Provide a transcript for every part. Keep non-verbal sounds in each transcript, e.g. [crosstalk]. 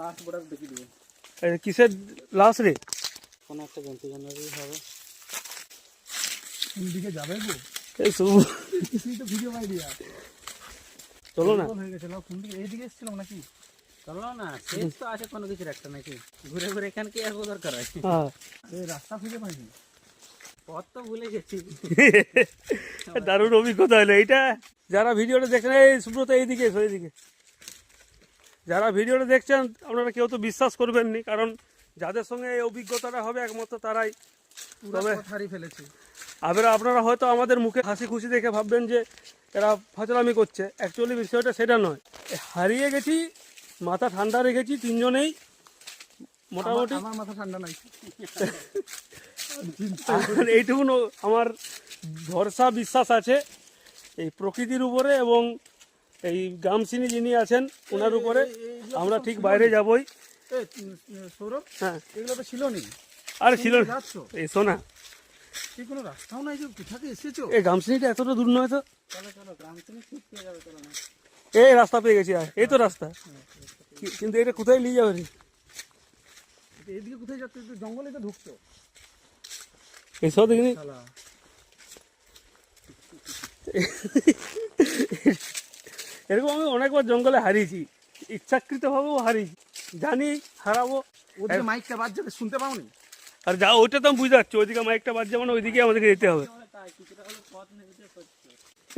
Last product দেখিয়ে দেবো। এই কিসের লাশ রে? কোনো একটা জন্তু জানোয়ারই হবে। কোন দিকে যাবে গো? এই শুভ। কিছুই তো ভিডিও পাই দিয়া চলো না। হয়ে গেছে। লাও কোন দিকে? এইদিকে এসেছিলাম নাকি? চলো না শেষ তো আছে কোনো কিছুর একটা নাকি। ঘুরে ঘুরে এখানে কি আসব দরকার হয় হ্যাঁ। এই রাস্তা খুঁজে পাইনি। পথ তো ভুলে গেছি। দারুণ অভিজ্ঞতা হলো। এইটা যারা ভিডিওটা দেখেন এই সুব্রত এইদিকে এসো এইদিকে। যারা ভিডিওটা দেখছেন আপনারা কেউ তো বিশ্বাস করবেন নি কারণ যাদের সঙ্গে এই অভিজ্ঞতাটা হবে একমাত্র তারাই তবে হারিয়ে ফেলেছি। আবার আপনারা হয়তো আমাদের মুখে হাসি খুশি দেখে ভাববেন যে এরা ফাজলামি করছে। অ্যাকচুয়ালি বিষয়টা সেটা নয়। হারিয়ে গেছি মাথা ঠান্ডা রেখেছি তিনজনেই। মোটামুটি আমার মাথা ঠান্ডা নাই। আর এইটুকুন আমার ভরসা বিশ্বাস আছে এই প্রকৃতির উপরে এবং এই গামসিনী যিনি আছেন ওনার উপরে আমরা ঠিক বাইরে যাবই। সৌরভ হ্যাঁ। এগুলো তো ছিল নি আর ছিল না। কি কোনো রাস্তাও নাই যে এসেছ? এই এতটা দূর নয় তো? চলো চলো ঠিক পেয়ে যাবে চলো না। এই রাস্তা পেয়ে গেছি এই তো রাস্তা। কিন্তু এটা কোথায় নিয়ে যাবে রে? এইদিকে কোথায় যাচ্ছ? জঙ্গলে তো ঢুকছো। এসব দেখিনি? শালা। [laughs] এরকম আমি অনেকবার জঙ্গলে হারিয়েছি। ইচ্ছাকৃতভাবেও হারিয়েছি। জানি হারাবো। ওদিকে মাইকটা বাদ যাবে শুনতে পাওনি? আর যা ওইটা তো আমি বুঝতে পারছি ওইদিকে মাইকটা বাদ যাবে না ওইদিকে আমাদেরকে যেতে হবে।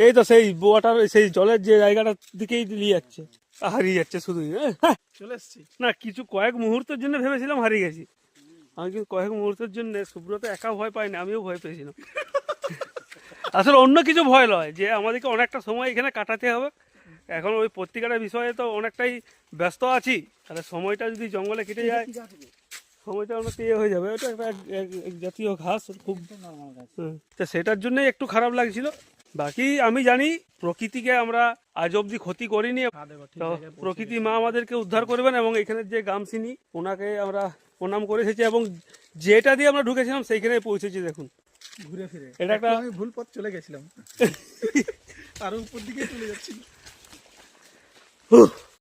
এই তো সেই ওয়াটার সেই জলের যে জায়গাটার দিকেই নিয়ে যাচ্ছে। হারিয়ে যাচ্ছে শুধুই হ্যাঁ। চলে এসছি। না কিছু কয়েক মুহূর্তের জন্য ভেবেছিলাম হারিয়ে গেছি। আমি কিন্তু কয়েক মুহূর্তের জন্য সুব্রত একা ভয় পাইনি আমিও ভয় পেয়েছিলাম। আসলে অন্য কিছু ভয় নয় যে আমাদেরকে অনেকটা সময় এখানে কাটাতে হবে। এখন ওই পত্রিকাটার বিষয়ে তো অনেকটাই ব্যস্ত আছি। তাহলে সময়টা যদি জঙ্গলে কেটে যায় সময়টা অনেকটা ইয়ে হয়ে যাবে। ওটা একটা এক- এক- এক জাতীয় ঘাস খুব। তো সেটার জন্যই একটু খারাপ লাগছিল। বাকি আমি জানি প্রকৃতিকে আমরা আজ অবধি ক্ষতি করিনি। তো প্রকৃতি মা আমাদেরকে উদ্ধার করবেন এবং এখানে যে গামসিনী ওনাকে আমরা প্রণাম করে এসেছি এবং যেটা দিয়ে আমরা ঢুকেছিলাম সেইখানে পৌঁছেছি দেখুন। ঘুরে ফিরে। এটা একটা- আমি ভুল পথ চলে গেছিলাম। [laughs] আরও উপর দিকে চলে যাচ্ছি। Ugh.